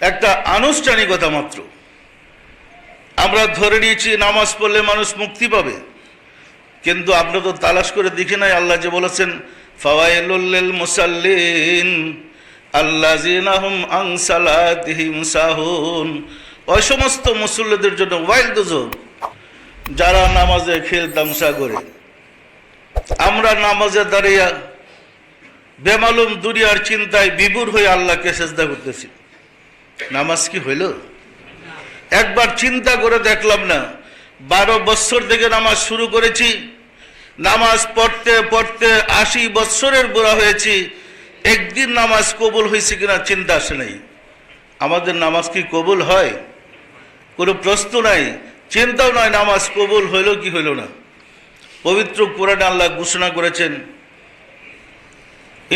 একটা আনুষ্ঠানিকতা মাত্র। আমরা ধরে নিয়েছি নামাজ পড়লে মানুষ মুক্তি পাবে। কিন্তু আমরা তো তালাশ করে দেখি নাই, আল্লাহ যে বলেছেন, ফাওয়াইলুল মুসাল্লিন আল্লাজিনাহুম আন সালাতিহিম সাহুন। ওই সমস্ত মুসল্লিদের জন্য ওয়াইল দুজব যারা নামাজে খেল তামসা করে। আমরা নামাজে দাঁড়িয়ে বেমালুম দুনিয়ার চিন্তায় বিভোর হয়ে আল্লাহকে চেষ্টা করতেছি। নামাজ কি হইল? একবার চিন্তা করে দেখলাম না, বারো বছর থেকে নামাজ শুরু করেছি, নামাজ পড়তে পড়তে আশি বৎসরের বুড়া হয়েছি, একদিন নামাজ কবুল হয়েছে কিনা চিন্তা আসে নাই। আমাদের নামাজ কি কবুল হয়? কোনো প্রশ্ন নাই, চিন্তাও নয় নামাজ কবুল হইল কি হইল না। পবিত্র কোরআন আল্লাহ ঘোষণা করেছেন,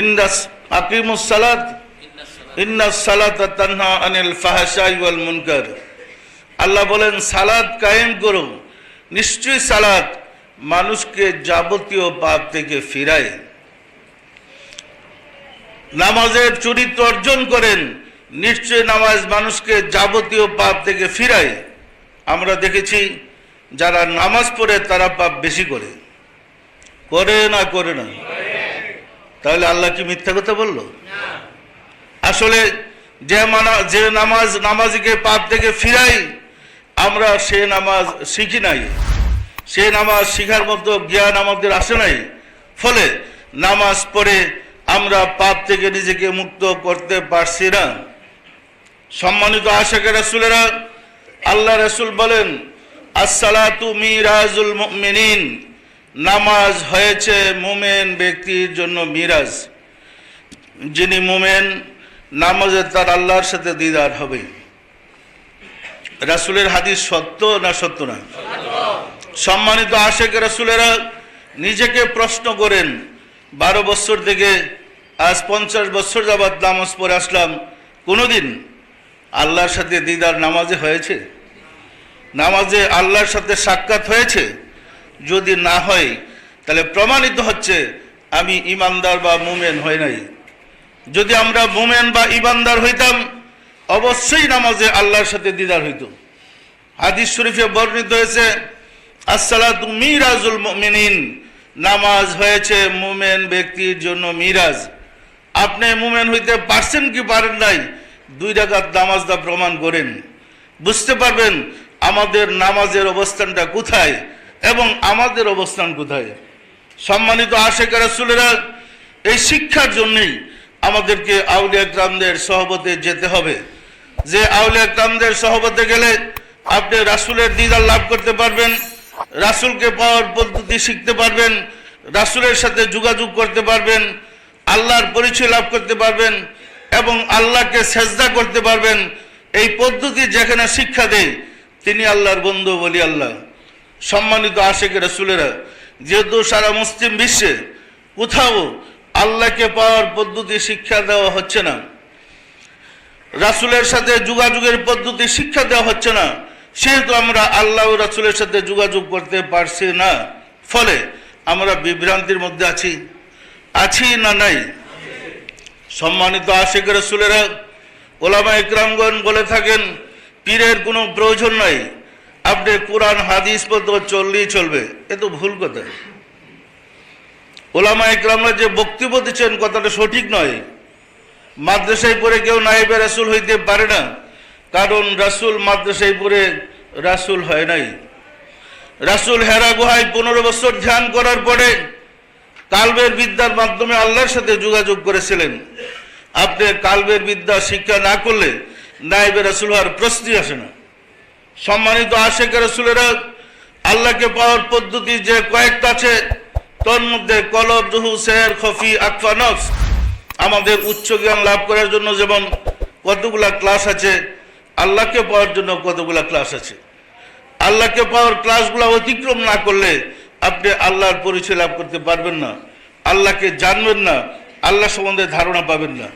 ইন্দাস আকিমুস আল্লাহ বলেন, সালাদ কায়েম করো নিশ্চয়ই সালাদ মানুষকে যাবতীয় পাপ থেকে ফিরায়। নামাজের চরিত্র অর্জন করেন নিশ্চয় নামাজ মানুষকে যাবতীয় পাপ থেকে ফিরায়। আমরা দেখেছি, যারা নামাজ পড়ে তারা পাপ বেশি করে। করে না করে না। তাহলে আল্লাহ কি মিথ্যা কথা বলল? আসলে যে মানা, যে নামাজ, নামাজিকে পাপ থেকে ফিরাই আমরা সে নামাজ শিখি নাই। সে নামাজ শিখার মতো জ্ঞান আমাদের আসে নাই। ফলে নামাজ পড়ে আমরা পাপ থেকে নিজেকে মুক্ত করতে পারছি না। সম্মানিত আশেকের রাসুলেরা, আল্লাহ রসুল বলেন, আসসালাতু মিরাজুল মুমিনিন। নামাজ হয়েছে মুমেন ব্যক্তির জন্য মিরাজ। যিনি মুমেন নামাজে তার আল্লাহর সাথে দিদার হবে। রাসুলের হাদিস সত্য না সত্য না? সম্মানিত আশেক রাসুলেরা নিজেকে প্রশ্ন করেন, বারো বছর থেকে আজ পঞ্চাশ বছর যাবৎ নামাজ পরে আসলাম, কোনোদিন আল্লাহর সাথে দিদার নামাজে হয়েছে? নামাজে আল্লাহর সাথে সাক্ষাৎ হয়েছে? যদি না হয়, তাহলে প্রমাণিত হচ্ছে, আমি ইমানদার বা মুমেন হয় নাই। যদি আমরা মুমেন বা ইমানদার হইতাম, অবশ্যই নামাজে আল্লাহর সাথে দিদার হইত। হাদিস শরীফে বর্ণিত হয়েছে, আসসালাতু মিরাজুল মুমিনিন, নামাজ হয়েছে মুমেন ব্যক্তির জন্য মিরাজ। আপনি মুমেন হইতে পারছেন কি পারেন নাই? দুই রাকাত নামাজ দা প্রমাণ করেন। বুঝতে পারবেন আমাদের নামাজের অবস্থানটা কোথায় এবং আমাদের অবস্থান কোথায়। সম্মানিত আশেখ রাসুলেরা, এই শিক্ষার জন্যই আমাদেরকে আউলিয়া গ্রামদের সহবতে যেতে হবে। যে আউলিয়া গ্রামদের সহবতে গেলে আপনি রাসুলের দিদার লাভ করতে পারবেন, রাসুলকে পাওয়ার পদ্ধতি শিখতে পারবেন, রাসুলের সাথে যোগাযোগ করতে পারবেন, আল্লাহর পরিচয় লাভ করতে পারবেন এবং আল্লাহকে সেজদা করতে পারবেন। এই পদ্ধতি যেখানে শিক্ষা দেয়, তিনি আল্লাহর বন্ধু বলি আল্লাহ। সম্মানিত আশেখ রসুলেরা, যেহেতু সারা মুসলিম বিশ্বে কোথাও আল্লাহকে পাওয়ার পদ্ধতি শিক্ষা দেওয়া হচ্ছে না। রাসুলের সাথে যোগাযোগের পদ্ধতি শিক্ষা দেওয়া হচ্ছে না। সেহেতু আমরা আল্লাহ রাসুলের সাথে যোগাযোগ করতে পারছি না। ফলে আমরা বিভ্রান্তির মধ্যে আছি। আছি না নাই? সম্মানিত আশেখ রসুলেরা, ওলামা ইকরামগণ বলে থাকেন, পীরের কোনো প্রয়োজন নাই। আপনি কোরআন, হাদিস পত্র চললেই চলবে। এ তো ভুল কথা। ওলামা ইকরামরা যে বক্তব্য দিচ্ছেন কথাটা সঠিক নয়। মাদ্রাসায় পড়ে কেউ নাইবে রাসুল হইতে পারে না। কারণ রাসুল মাদ্রাসায় পড়ে রাসুল হয় নাই। রাসুল হেরা গুহায় পনেরো বছর ধ্যান করার পরে কালবের বিদ্যার মাধ্যমে আল্লাহর সাথে যোগাযোগ করেছিলেন। আপনি কালবের বিদ্যা শিক্ষা না করলে নাইবে রাসুল হওয়ার প্রশ্নই আসে না। সম্মানিত আশেখ রসুলেরা আল্লাহকে পাওয়ার পদ্ধতি যে কয়েকটা আছে তোর মধ্যে কলব জুহু শের খফি, আকফা আমাদের উচ্চ জ্ঞান লাভ করার জন্য যেমন কতগুলা ক্লাস আছে, আল্লাহকে পাওয়ার জন্য কতগুলা ক্লাস আছে। আল্লাহকে পাওয়ার ক্লাসগুলো অতিক্রম না করলে আপনি আল্লাহর পরিচয় লাভ করতে পারবেন না। আল্লাহকে জানবেন না, আল্লাহ সম্বন্ধে ধারণা পাবেন না।